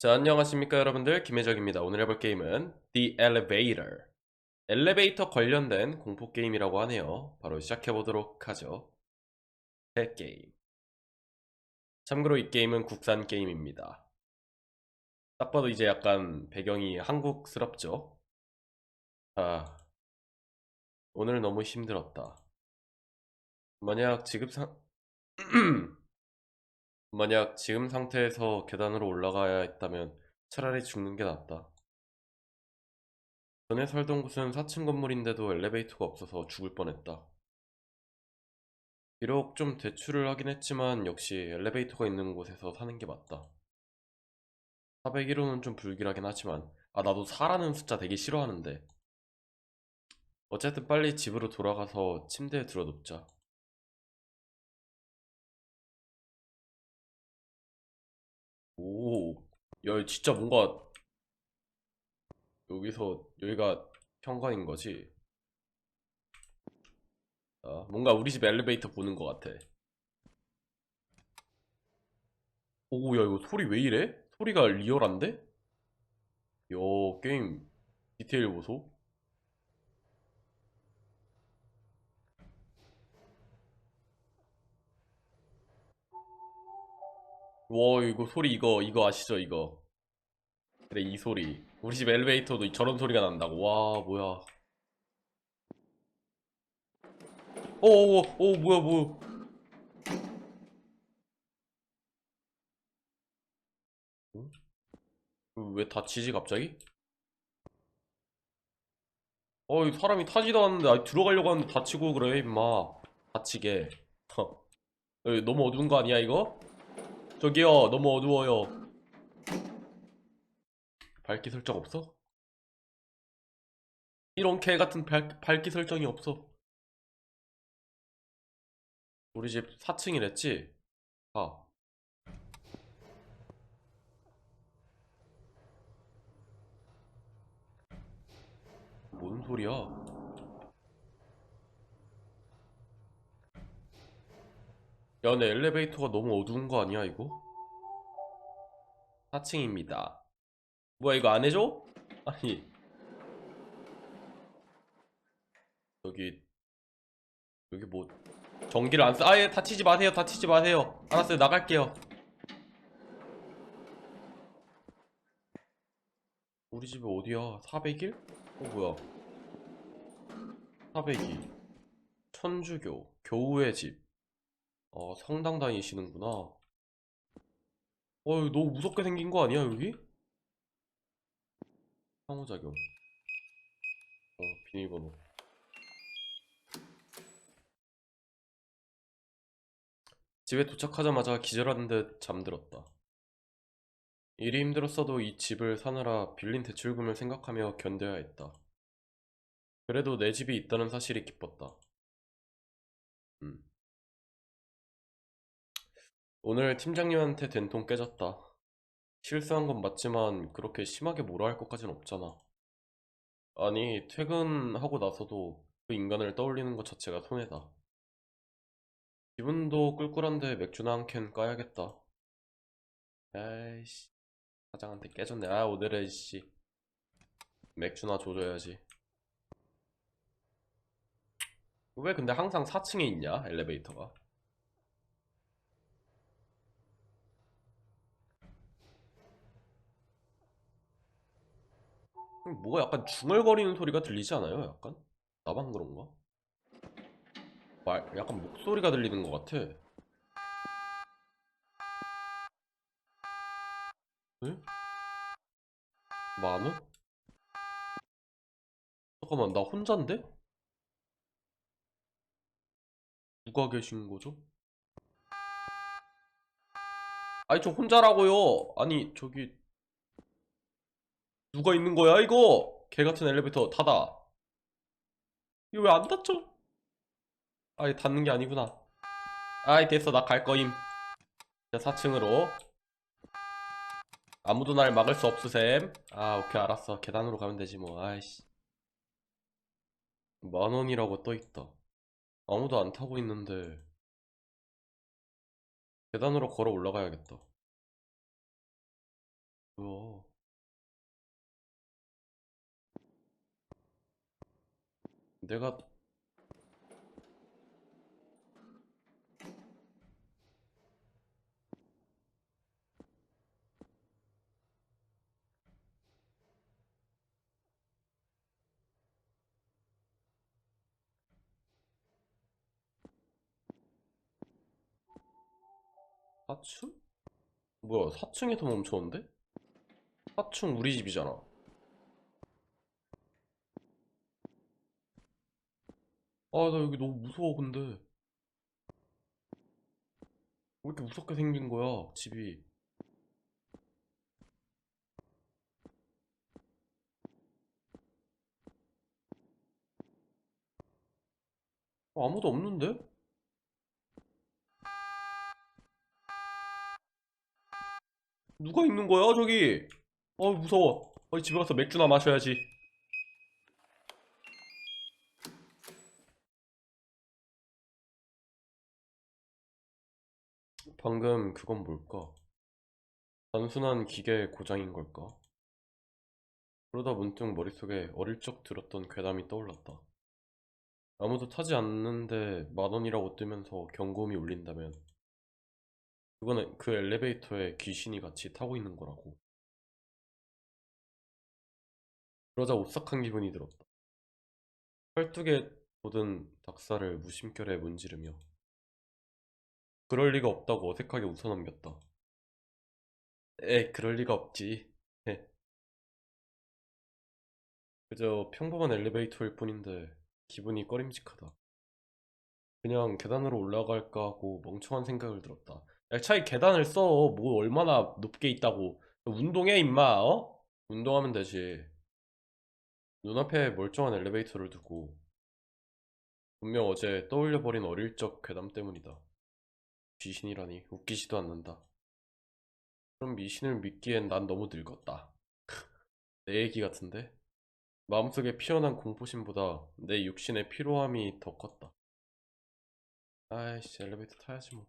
자, 안녕하십니까 여러분들 김혜적입니다. 오늘 해볼 게임은 The Elevator 엘리베이터 관련된 공포 게임이라고 하네요. 바로 시작해보도록 하죠. 새 게임 참고로 이 게임은 국산 게임입니다. 딱 봐도 이제 약간 배경이 한국스럽죠? 아, 오늘 너무 힘들었다. 만약 지금 상... 만약 지금 상태에서 계단으로 올라가야 했다면 차라리 죽는 게 낫다. 전에 살던 곳은 4층 건물인데도 엘리베이터가 없어서 죽을 뻔했다. 비록 좀 대출을 하긴 했지만 역시 엘리베이터가 있는 곳에서 사는 게 맞다. 401호는 좀 불길하긴 하지만 아 나도 4라는 숫자 되게 싫어하는데 어쨌든 빨리 집으로 돌아가서 침대에 들어 눕자. 오, 야, 진짜 뭔가 여기서 여기가 현관인 거지? 아, 뭔가 우리 집 엘리베이터 보는 것 같아. 오, 야, 이거 소리 왜 이래? 소리가 리얼한데? 야, 게임 디테일 보소. 와, 이거 소리 이거 이거 아시죠? 이거. 그래, 이 소리. 우리 집 엘리베이터도 저런 소리가 난다고. 와, 뭐야. 오, 오, 오, 뭐야, 뭐. 응? 왜 다치지, 갑자기? 어, 이 사람이 타지도 않는데, 아, 들어가려고 하는데 다치고 그래, 임마. 다치게. 허. 여기 너무 어두운 거 아니야, 이거? 저기요, 너무 어두워요. 밝기 설정 없어? 이런 개 같은 밝, 밝기 설정이 없어. 우리 집 4층이랬지? 아. 뭔 소리야? 야, 내 엘리베이터가 너무 어두운 거 아니야, 이거? 4층입니다. 뭐야, 이거 안 해줘? 아니. 여기, 여기 뭐, 전기를 안 써. 아예 다치지 마세요, 다치지 마세요. 알았어요, 나갈게요. 우리 집이 어디야? 401? 어, 뭐야. 402. 천주교, 교우의 집. 어, 성당 다니시는구나. 어, 너무 무섭게 생긴 거 아니야, 여기? 상호작용. 어, 비밀번호. 집에 도착하자마자 기절한 듯 잠들었다. 일이 힘들었어도 이 집을 사느라 빌린 대출금을 생각하며 견뎌야 했다. 그래도 내 집이 있다는 사실이 기뻤다. 오늘 팀장님한테 된통 깨졌다. 실수한 건 맞지만 그렇게 심하게 뭐라 할 것까진 없잖아. 아니, 퇴근하고 나서도 그 인간을 떠올리는 것 자체가 손해다. 기분도 꿀꿀한데 맥주나 한 캔 까야겠다. 아이씨, 사장한테 깨졌네. 아, 오늘은 씨. 맥주나 줘줘야지. 왜 근데 항상 4층에 있냐, 엘리베이터가? 뭐가 약간 중얼거리는 소리가 들리지 않아요? 약간? 나만 그런가? 말, 약간 목소리가 들리는 것 같아. 응? 만 원? 잠깐만, 나 혼잔데? 누가 계신 거죠? 아니, 저 혼자라고요. 아니, 저기 누가 있는 거야, 이거? 개 같은 엘리베이터 타다. 이거 왜 안 닫혀? 아이, 닫는 게 아니구나. 아이, 됐어. 나 갈 거임. 자, 4층으로. 아무도 날 막을 수 없으셈. 아, 오케이, 알았어. 계단으로 가면 되지, 뭐. 아이씨. 만 원이라고 떠 있다. 아무도 안 타고 있는데. 계단으로 걸어 올라가야겠다. 뭐야? 내가 사층 뭐야, 4층에서 멈췄는데? 4층 우리 집이잖아. 아, 나 여기 너무 무서워, 근데. 왜 이렇게 무섭게 생긴 거야, 집이. 어, 아무도 없는데? 누가 있는 거야, 저기? 어, 무서워. 어, 집에 가서 맥주나 마셔야지. 방금 그건 뭘까? 단순한 기계 고장인 걸까? 그러다 문득 머릿속에 어릴 적 들었던 괴담이 떠올랐다. 아무도 타지 않는데 만 원이라고 뜨면서 경고음이 울린다면 그거는 그 엘리베이터에 귀신이 같이 타고 있는 거라고. 그러자 오싹한 기분이 들었다. 펄뚝에 돋은 닭살을 무심결에 문지르며 그럴 리가 없다고 어색하게 웃어넘겼다. 에, 그럴 리가 없지. 헤. 그저 평범한 엘리베이터일 뿐인데 기분이 꺼림직하다. 그냥 계단으로 올라갈까 하고 멍청한 생각을 들었다. 야, 차라리 계단을 써. 뭐 얼마나 높게 있다고. 운동해, 임마, 어? 운동하면 되지. 눈앞에 멀쩡한 엘리베이터를 두고 분명 어제 떠올려버린 어릴 적 괴담 때문이다. 귀신이라니 웃기지도 않는다. 그럼 미신을 믿기엔 난 너무 늙었다. 내 얘기 같은데? 마음속에 피어난 공포심보다 내 육신의 피로함이 더 컸다. 아이씨, 엘리베이터 타야지 뭐.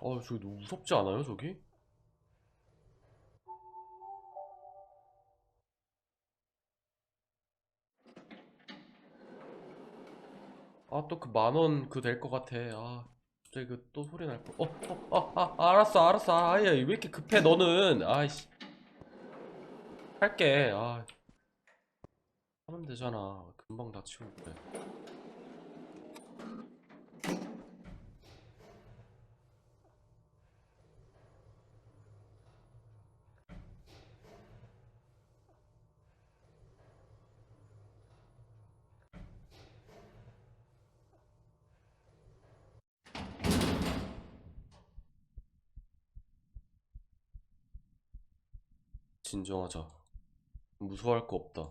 아, 저기 너무 무섭지 않아요, 저기? 아, 또 그 만원 그 될 것 같아. 아, 갑자기 그또 소리 날 거. 어, 어, 아, 아, 알았어, 알았어. 아야, 왜 이렇게 급해, 너는? 아이씨. 할게. 아, 하면 되잖아. 금방 다 치우고 그래. 진정하자. 무서워할 거 없다.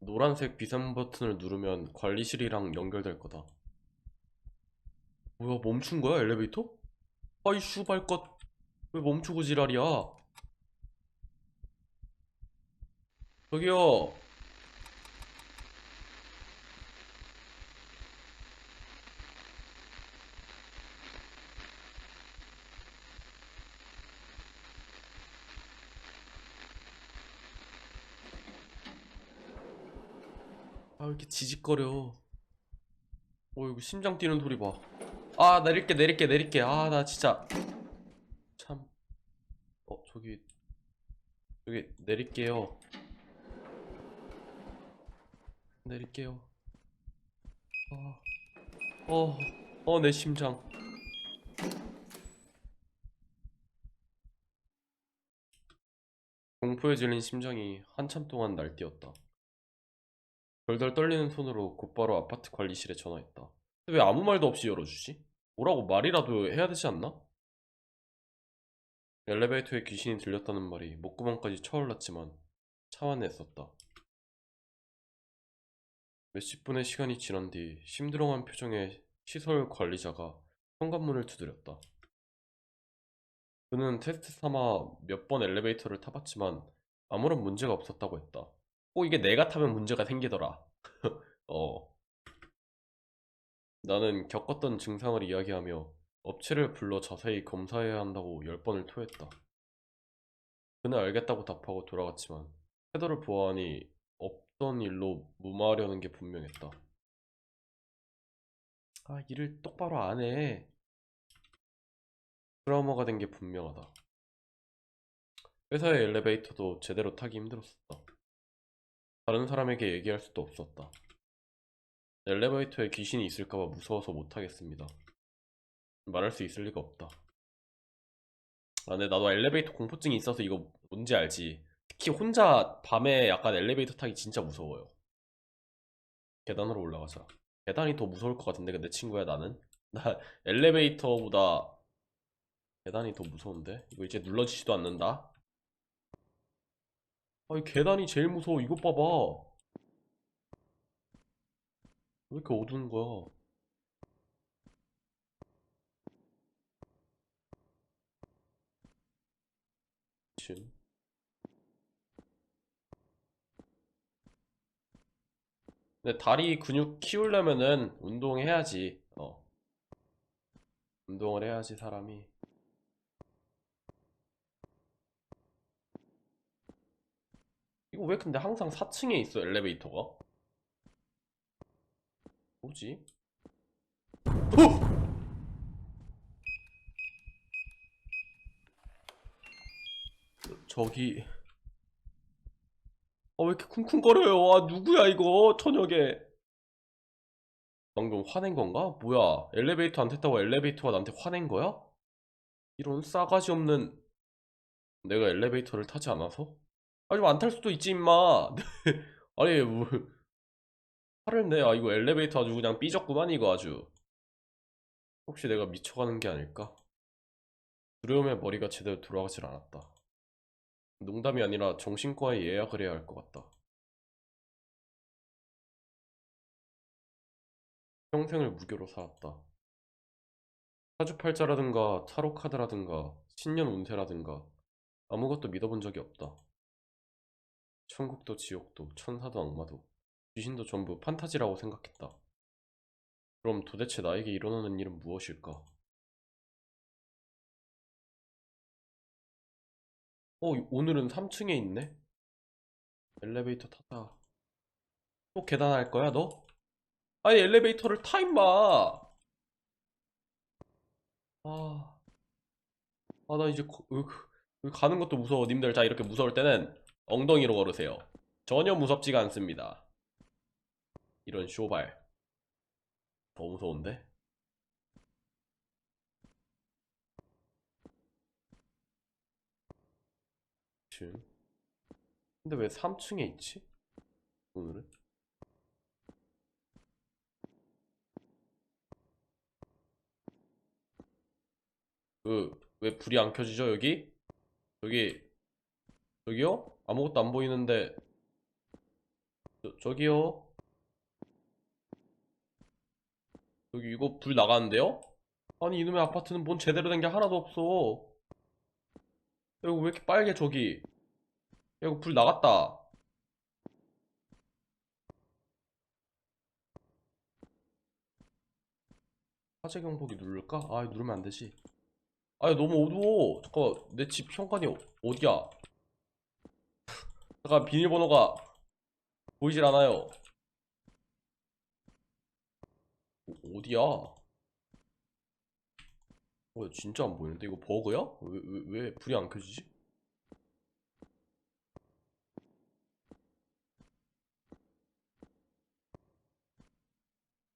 노란색 비상 버튼을 누르면 관리실이랑 연결될 거다. 뭐야, 멈춘 거야, 엘리베이터? 아이, 슈발 것. 왜 멈추고 지랄이야? 저기요. 이렇게 지직거려. 어, 이거 심장 뛰는 소리 봐. 아, 내릴게, 내릴게, 내릴게. 아, 나 진짜. 참. 어, 저기. 저기, 내릴게요. 내릴게요. 어, 어, 어, 내 심장. 공포에 질린 심장이 한참 동안 날뛰었다. 덜덜 떨리는 손으로 곧바로 아파트 관리실에 전화했다. 왜 아무 말도 없이 열어주지? 뭐라고 말이라도 해야 되지 않나? 엘리베이터에 귀신이 들렸다는 말이 목구멍까지 쳐올랐지만 참아냈었다. 몇십 분의 시간이 지난 뒤 심드렁한 표정의 시설 관리자가 현관문을 두드렸다. 그는 테스트 삼아 몇 번 엘리베이터를 타봤지만 아무런 문제가 없었다고 했다. 꼭 이게 내가 타면 문제가 생기더라. 어. 나는 겪었던 증상을 이야기하며 업체를 불러 자세히 검사해야 한다고 열 번을 토했다. 그는 알겠다고 답하고 돌아갔지만 태도를 보아하니 없던 일로 무마하려는 게 분명했다. 아, 일을 똑바로 안 해. 트라우마가 된 게 분명하다. 회사의 엘리베이터도 제대로 타기 힘들었었다. 다른 사람에게 얘기할 수도 없었다. 엘리베이터에 귀신이 있을까봐 무서워서 못하겠습니다. 말할 수 있을 리가 없다. 아, 근데 나도 엘리베이터 공포증이 있어서 이거 뭔지 알지. 특히 혼자 밤에 약간 엘리베이터 타기 진짜 무서워요. 계단으로 올라가자. 계단이 더 무서울 것 같은데, 근데 친구야, 나는? 나 엘리베이터보다 계단이 더 무서운데? 이거 이제 눌러지지도 않는다? 아이, 계단이 제일 무서워. 이것 봐봐. 왜 이렇게 어두운 거야? 지금. 근데 다리 근육 키우려면은 운동해야지. 어. 운동을 해야지 사람이. 이거 왜 근데 항상 4층에 있어 엘리베이터가? 뭐지? 어! 저기 아 왜 이렇게 쿵쿵거려요? 아 누구야 이거 저녁에 방금 화낸 건가? 뭐야 엘리베이터 안 탔다고 엘리베이터가 나한테 화낸 거야? 이런 싸가지 없는 내가 엘리베이터를 타지 않아서? 아니 안탈 수도 있지 임마 아니 뭐 화를 내. 아, 이거 엘리베이터 아주 그냥 삐졌구만, 이거 아주. 혹시 내가 미쳐가는 게 아닐까? 두려움에 머리가 제대로 돌아가질 않았다. 농담이 아니라 정신과에 예약을 해야 할 것 같다. 평생을 무교로 살았다. 사주팔자라든가 타로카드라든가 신년 운세라든가 아무것도 믿어본 적이 없다. 천국도 지옥도 천사도 악마도 귀신도 전부 판타지라고 생각했다. 그럼 도대체 나에게 일어나는 일은 무엇일까? 어, 오늘은 3층에 있네? 엘리베이터 타자. 또 계단 할 거야, 너? 아니, 엘리베이터를 타, 임마! 아. 아, 나 이제, 거- 으, 으, 가는 것도 무서워. 님들, 자, 이렇게 무서울 때는 엉덩이로 걸으세요. 전혀 무섭지가 않습니다. 이런 쇼발 더 무서운데? 근데 왜 3층에 있지? 오늘은? 그 왜 불이 안 켜지죠 여기? 여기 저기요? 아무것도 안 보이는데. 저, 저기요? 여기 이거 불 나가는데요? 아니 이놈의 아파트는 뭔 제대로 된 게 하나도 없어. 야, 이거 왜 이렇게 빨개 저기? 야 이거 불 나갔다. 화재 경보기 누를까? 아 누르면 안 되지. 아 너무 어두워. 잠깐 내 집 현관이 어- 어디야 잠깐 비밀번호가 보이질 않아요 어, 어디야? 어, 진짜 안 보이는데? 이거 버그야? 왜, 왜, 왜 불이 안 켜지지?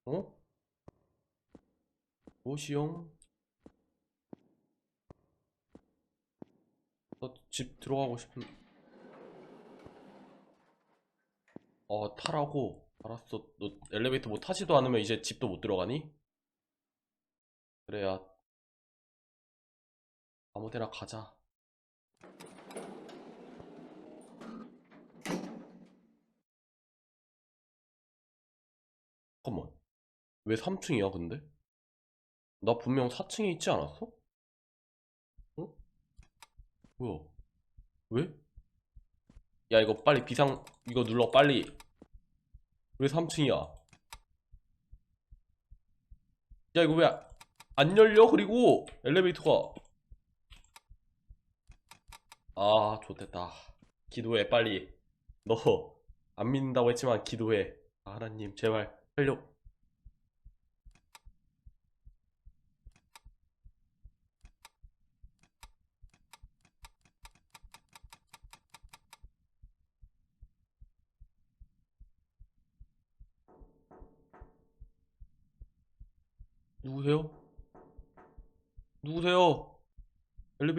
어? 무엇이용? 나 집 들어가고 싶은... 어, 타라고? 알았어. 너 엘리베이터 뭐 타지도 않으면 이제 집도 못 들어가니? 그래야 아무 데나 가자. 잠깐만. 왜 3층이야, 근데? 나 분명 4층에 있지 않았어? 어? 뭐야? 왜? 야 이거 빨리 비상 이거 눌러 빨리. 왜 3층이야. 야 이거 왜 안 열려? 그리고 엘리베이터가. 아 좋됐다. 기도해 빨리. 너 안 믿는다고 했지만 기도해. 아, 하나님 제발 살려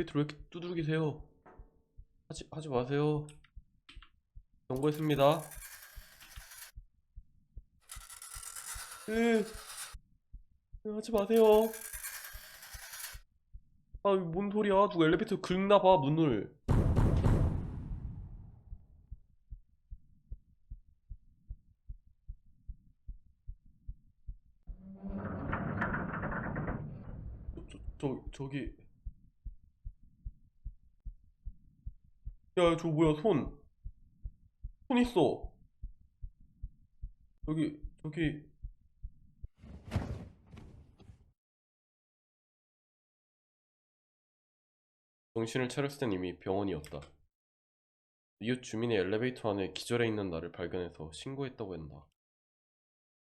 엘리베이터를 왜 이렇게 두들기세요? 하지, 하지 마세요. 경고했습니다. 으, 으, 하지 마세요. 아, 뭔 소리야? 누가 엘리베이터 긁나 봐, 문을. 저, 저, 저기. 야, 저 뭐야, 손. 손 있어. 저기, 저기. 정신을 차렸을 땐 이미 병원이었다. 이웃 주민이 엘리베이터 안에 기절해 있는 나를 발견해서 신고했다고 한다.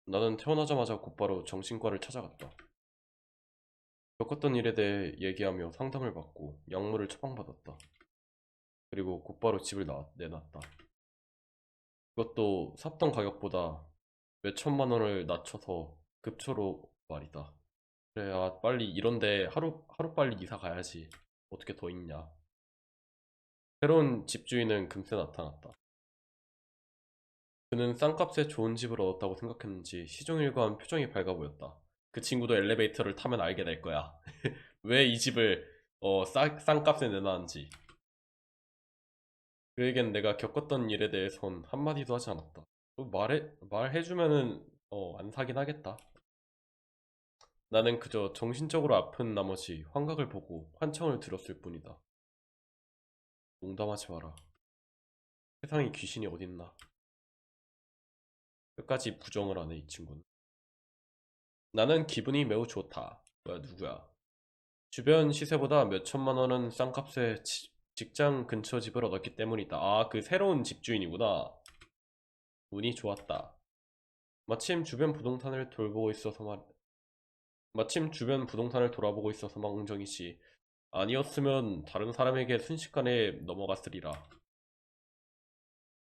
나는 태어나자마자 곧바로 정신과를 찾아갔다. 겪었던 일에 대해 얘기하며 상담을 받고 약물을 처방받았다. 그리고 곧바로 집을 나, 내놨다. 그것도 샀던 가격보다 몇 천만 원을 낮춰서 급초로 말이다. 그래, 아, 빨리 이런데 하루, 하루 빨리 이사 가야지. 어떻게 더 있냐. 새로운 집주인은 금세 나타났다. 그는 싼값에 좋은 집을 얻었다고 생각했는지 시종일관 표정이 밝아 보였다. 그 친구도 엘리베이터를 타면 알게 될 거야. 왜 이 집을 어, 싸, 싼 값에 내놨는지. 그에겐 내가 겪었던 일에 대해선 한마디도 하지 않았다. 또 말해, 말해주면은, 어, 안 사긴 하겠다. 나는 그저 정신적으로 아픈 나머지 환각을 보고 환청을 들었을 뿐이다. 농담하지 마라. 세상에 귀신이 어딨나. 끝까지 부정을 하네, 이 친구는. 나는 기분이 매우 좋다. 뭐야, 누구야? 주변 시세보다 몇 천만 원은 싼 값에 지- 직장 근처 집을 얻었기 때문이다. 아, 그 새로운 집주인이구나. 운이 좋았다. 마침 주변 부동산을 돌보고 있어서 말, 마침 주변 부동산을 돌아보고 있어서 망정이지. 아니었으면 다른 사람에게 순식간에 넘어갔으리라.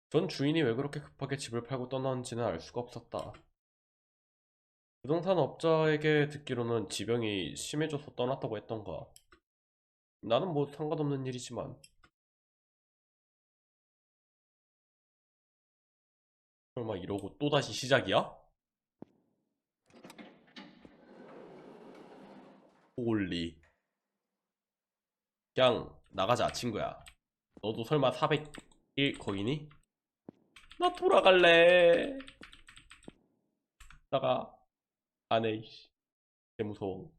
전 주인이 왜 그렇게 급하게 집을 팔고 떠났는지는 알 수가 없었다. 부동산 업자에게 듣기로는 지병이 심해져서 떠났다고 했던가. 나는 뭐 상관없는 일이지만. 설마 이러고 또다시 시작이야? 홀리. 그냥 나가자, 친구야. 너도 설마 401 거기니? 나 돌아갈래. 나가. 안해. 개 무서워.